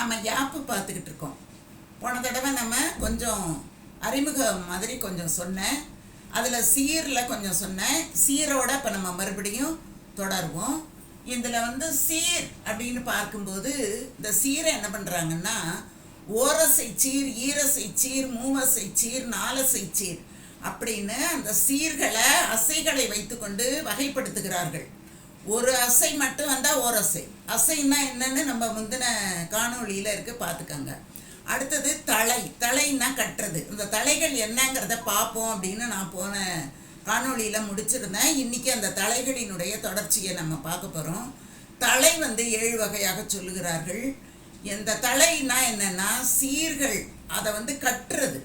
நாம் யாப்பு பார்த்துக்கிட்டு இருக்கோம் போன தடவை நம்ம கொஞ்சம் அறிமுகம் மாதிரி கொஞ்சம் சொன்னேன். அதில் சீரில் கொஞ்சம் சொன்னேன். சீரோட இப்போ நம்ம மறுபடியும் தொடருவோம். இதில் வந்து சீர் அப்படின்னு பார்க்கும்போது இந்த சீரை என்ன பண்ணுறாங்கன்னா ஓரசை சீர் ஈரசை சீர் மூவசை சீர் நாலசை சீர் அப்படின்னு அந்த சீர்களை அசைகளை வைத்துக்கொண்டு வகைப்படுத்துகிறார்கள். ஒரு அசை மட்டும் வந்தால் ஓரசை அசைன்னா என்னன்னு நம்ம முந்தின காணொளியில் இருக்கு பார்த்துக்கோங்க அடுத்தது தலை. தலைன்னா கட்டுறது. இந்த தலைகள் என்னங்கிறத பார்ப்போம் அப்படின்னு நான் போன காணொளியில் முடிச்சிருந்தேன். இன்றைக்கி அந்த தலைகளினுடைய தொடர்ச்சியை நம்ம பார்க்க போகிறோம் தலை வந்து ஏழு வகையாக சொல்லுகிறார்கள். இந்த தலைனா என்னென்னா சீர்கள். அதை வந்து கட்டுறது.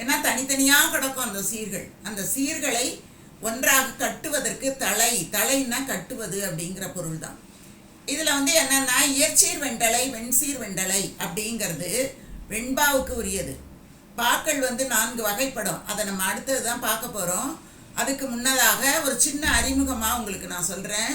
ஏன்னா தனித்தனியாக கிடக்கும் அந்த சீர்கள். அந்த சீர்களை ஒன்றாக கட்டுவதற்கு தலை தலைன்னா கட்டுவது அப்படிங்கிற பொருள் தான் இதில் வந்து என்னென்னா இயற்சீர் வெண்டலை வெண்சீர் வெண்டலை அப்படிங்கிறது வெண்பாவுக்கு உரியது. பாக்கள் வந்து நான்கு வகைப்படும். அதை நம்ம அடுத்தது தான் பார்க்க போகிறோம் அதுக்கு முன்னதாக ஒரு சின்ன அறிமுகமாக உங்களுக்கு நான் சொல்கிறேன்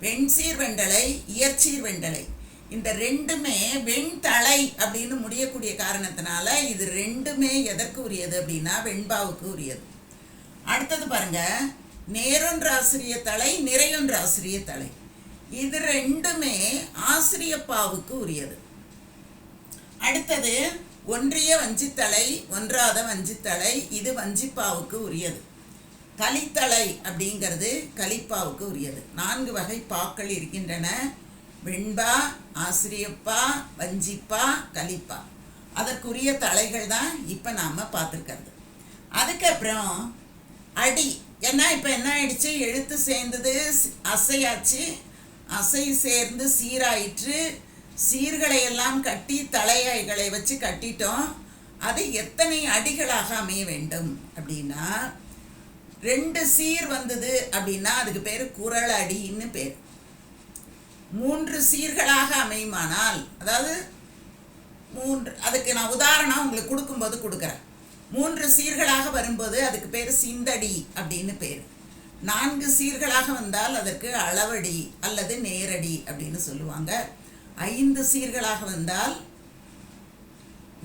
வெண்சீர் வெண்டலை இயற்சீர் வெண்டலை இந்த ரெண்டுமே வெண்தலை அப்படின்னு முடியக்கூடிய காரணத்தினால இது ரெண்டுமே எதற்கு உரியது அப்படின்னா வெண்பாவுக்கு உரியது. அடுத்தது பாருங்க. நேரொன்று ஆசிரிய தலை நிறையொன்று ஆசிரிய தலை. இது ரெண்டுமே ஆசிரியப்பாவுக்கு உரியது. அடுத்தது ஒன்றிய வஞ்சித்தலை ஒன்றாத வஞ்சித்தலை இது வஞ்சிப்பாவுக்கு உரியது. கலித்தலை அப்படிங்கிறது கலிப்பாவுக்கு உரியது. நான்கு வகை பாக்கள் இருக்கின்றன. வெண்பா ஆசிரியப்பா வஞ்சிப்பா கலிப்பா. அதற்குரிய தலைகள் தான் இப்போ நாம் பார்த்துருக்கிறது. அதுக்கப்புறம் அடி. ஏன்னா இப்போ என்ன ஆயிடுச்சு? எழுத்து சேர்ந்தது அசையாச்சு. அசை சேர்ந்து சீராயிற்று. சீர்களை எல்லாம் கட்டி தலையாய்களை வச்சு கட்டிட்டோம். அது எத்தனை அடிகளாக அமைய வேண்டும் அப்படின்னா ரெண்டு சீர் வந்தது அப்படின்னா அதுக்கு பேர் குரல் அடின்னு பேர். மூன்று சீர்களாக அமையுமானால் அதாவது மூன்று அதுக்கு நான் உதாரணம் உங்களுக்கு கொடுக்கும்போது கொடுக்குறேன். மூன்று சீர்களாக வரும்போது அதுக்கு பேர் சிந்தடி அப்படின்னு பேர். நான்கு சீர்களாக வந்தால் அதற்கு அளவடி அல்லது நேரடி அப்படின்னு சொல்லுவாங்க. ஐந்து சீர்களாக வந்தால்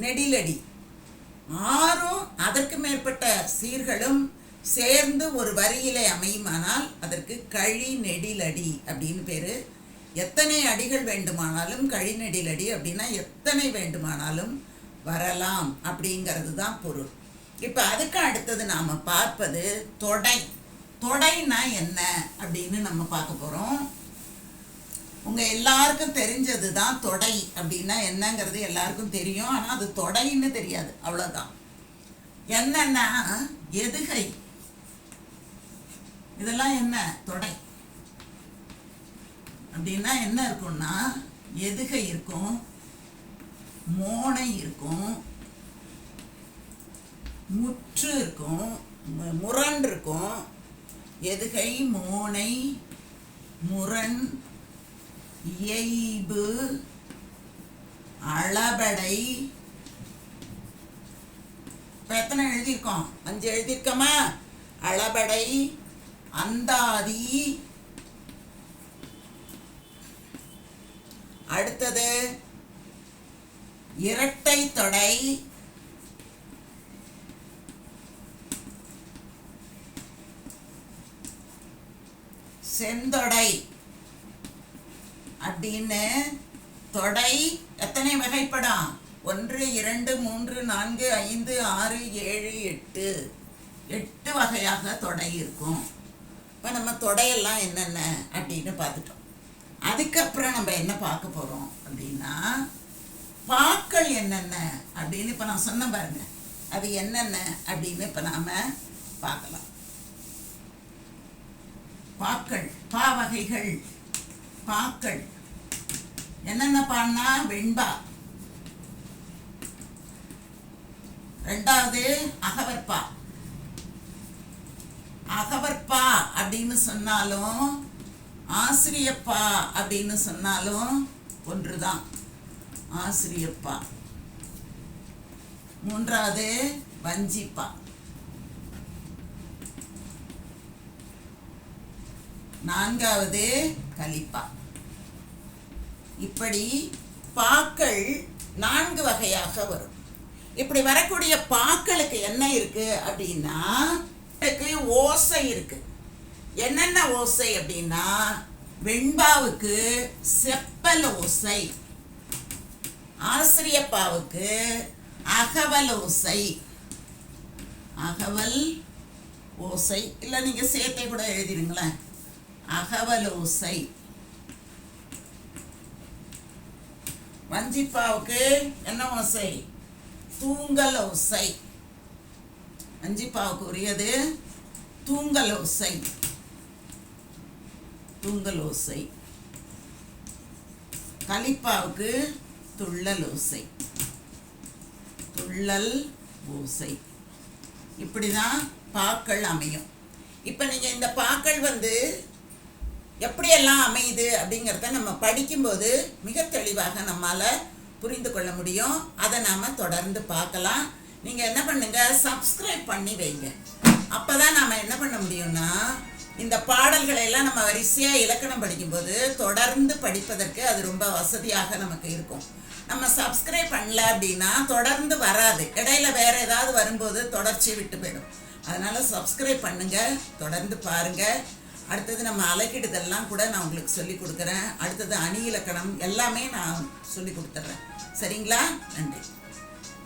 நெடிலடி. ஆறும் அதற்கு மேற்பட்ட சீர்களும் சேர்ந்து ஒரு வரியிலே அமையுமானால் அதற்கு கழி நெடிலடி அப்படின்னு பேர். எத்தனை அடிகள் வேண்டுமானாலும் கழி நெடிலடி அப்படின்னா எத்தனை வேண்டுமானாலும் வரலாம் அப்படிங்கிறது தான் பொருள். இப்போ அதுக்கு அடுத்தது நாம் பார்ப்பது தொடை. தொடைனா என்ன அப்படின்னு நம்ம பார்க்க போகிறோம் உங்கள் எல்லாருக்கும் தெரிஞ்சது தான் தொடை அப்படின்னா என்னங்கிறது எல்லாருக்கும் தெரியும். ஆனால் அது தொடைன்னு தெரியாது. அவ்வளோதான் என்னன்னா எதுகை. இதெல்லாம் என்ன? தொடை. அப்படின்னா என்ன இருக்கும்னா எதுகை இருக்கும். மோனை இருக்கும் முற்று இருக்கும் முரண் இருக்கும். எதுகை மோனை முரண் இயைபு அளபடை. இப்போ எத்தனை எழுதியிருக்கோம்? அஞ்சு எழுதியிருக்கோமா? அளபடை அந்தாதி. அடுத்தது இரட்டை தொடை. செந்தொடை. அப்படின்னு தொடை எத்தனை வகைப்படம்? ஒன்று இரண்டு மூன்று நான்கு ஐந்து ஆறு ஏழு எட்டு. எட்டு வகையாக தொடை இருக்கும். இப்போ நம்ம தொடையெல்லாம் என்னென்ன அப்படின்னு பார்த்துட்டோம். அதுக்கப்புறம் நம்ம என்ன பார்க்க போகிறோம் அப்படின்னா பாக்கள் என்னென்ன அப்படின்னு இப்போ நான் சொன்ன பாருங்க. அது என்னென்ன அப்படின்னு இப்போ நாம் பார்க்கலாம். பாக்கள் பா வகைகள். பாக்கள். என்னென்ன பான்னா? வெண்பா. ரெண்டாவது அகவற்பா அகவற்பா அப்படின்னு சொன்னாலும் ஆசிரியப்பா அப்படின்னு சொன்னாலும் ஒன்றுதான். ஆசிரியப்பா. மூன்றாவது வஞ்சிப்பா. நான்காவது கலிப்பா. இப்படி பாக்கள் நான்கு வகையாக வரும். இப்படி வரக்கூடிய பாக்களுக்கு என்ன இருக்கு அப்படின்னா ஓசை இருக்கு. என்னென்ன ஓசை அப்படின்னா வெண்பாவுக்கு செப்பல் ஓசை. ஆசிரியப்பாவுக்கு அகவல் ஓசை. அகவல் ஓசை. இல்லை நீங்கள் சேர்த்தே கூட எழுதிடுங்களேன். அகவல் ஓசை. வஞ்சிப்பாவுக்கு என்ன ஓசை? தூங்கல் ஓசை. வஞ்சிப்பாவுக்கு உரியது தூங்கல் ஓசை. தூங்கல் ஓசை. கலிப்பாவுக்கு துள்ளல் ஓசை. துள்ளல் ஓசை. இப்படி தான் பாக்கள் அமையும். இப்போ நீங்கள் இந்த பாக்கள் வந்து எப்படியெல்லாம் அமையுது அப்படிங்கிறத நம்ம படிக்கும்போது மிக தெளிவாக நம்மால் புரிந்து கொள்ள முடியும். அதை நாம் தொடர்ந்து பார்க்கலாம். நீங்கள் என்ன பண்ணுங்கள் சப்ஸ்கிரைப் பண்ணி வைங்க. அப்போ தான் நாம் என்ன பண்ண முடியும்னா இந்த பாடல்களை எல்லாம் நம்ம வரிசையாக இலக்கணம் படிக்கும்போது தொடர்ந்து படிப்பதற்கு அது ரொம்ப வசதியாக நமக்கு இருக்கும். நம்ம சப்ஸ்கிரைப் பண்ணல அப்படின்னா தொடர்ந்து வராது. இடையில வேற ஏதாவது வரும்போது தொடர்ச்சி விட்டு போயிடும். அதனால சப்ஸ்கிரைப் பண்ணுங்க தொடர்ந்து பாருங்க. அடுத்தது நம்ம அலக்கிடுதெல்லாம் கூட நான் உங்களுக்கு சொல்லி கொடுக்குறேன். அடுத்தது அணி இலக்கணம் எல்லாமே நான் சொல்லி கொடுத்துட்றேன். சரிங்களா? நன்றி.